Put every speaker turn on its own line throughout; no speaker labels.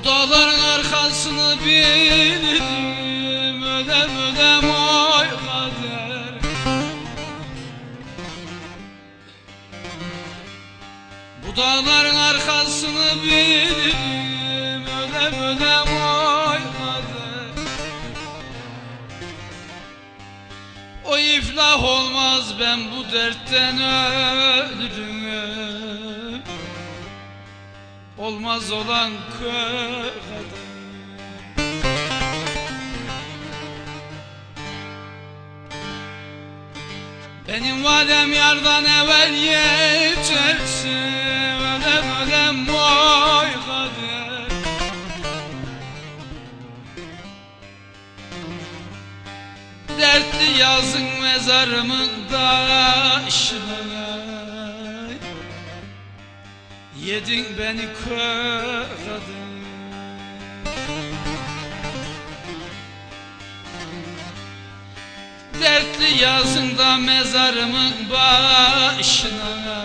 Bu dağların arkasını bilirim Ödem ödem oy kader. Bu dağların arkasını bilirim Ödem ödem oy kader. O iflah olmaz ben bu dertten ölürüm Olmaz olan kadar Benim vadem yardan evvel geçerse Ödem ödem vay kader Dertli yazın mezarımın taşına Yedin beni kırdın Dertli yazında mezarımın başına.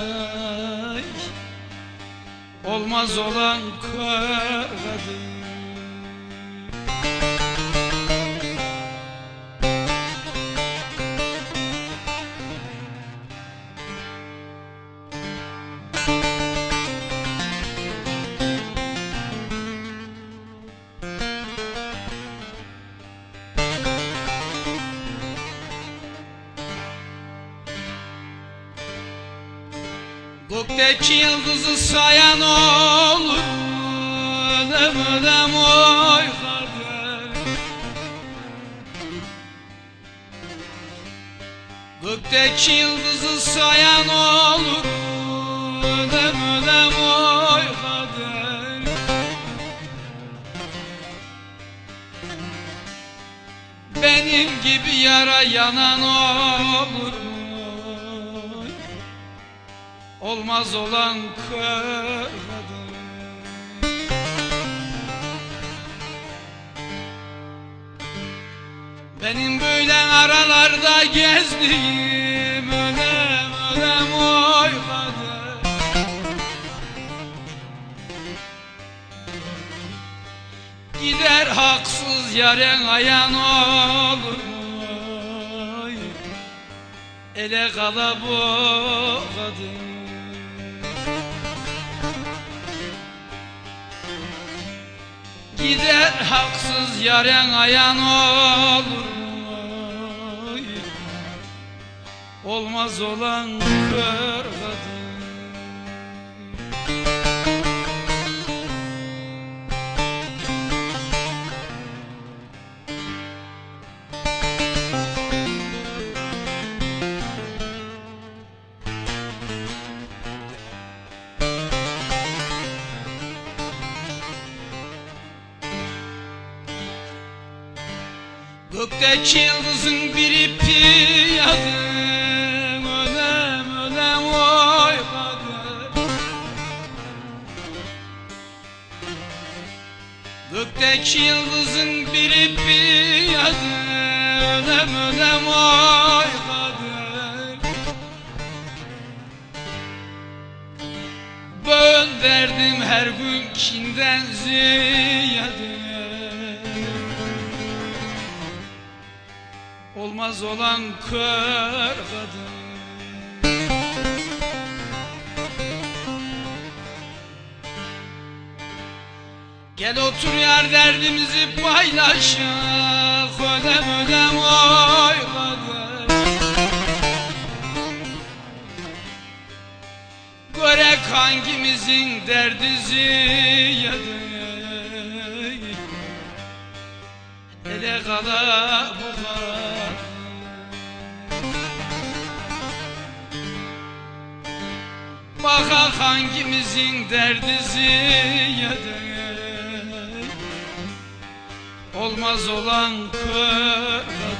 Olmaz olan kadın Gökteki yıldızı sayan olur Ödem ödem oy kader Gökteki yıldızı sayan olur Ödem ödem oy kader Benim gibi yara yanan olur? Olmaz olan kadın Benim böyle aralarda gezdiğim önem önem oy kader Gider haksız yaren ayan olur mu? Ele kala Gider haksız yaren ayan olur? Olmaz olan kör kadın Gökteki yıldızın bir ipi yadım Önem önem oy kader Gökteki yıldızın bir ipi yadım Önem önem oy kader Ben verdim her gün kinden ziyade Olmaz olan kör kadın. Gel otur yar derdimizi paylaşak Ödem ödem oy kader Görek hangimizin derdi ziyade Ele kala bu kadar Bakak hangimizin derdi ziyade Olmaz olan kadın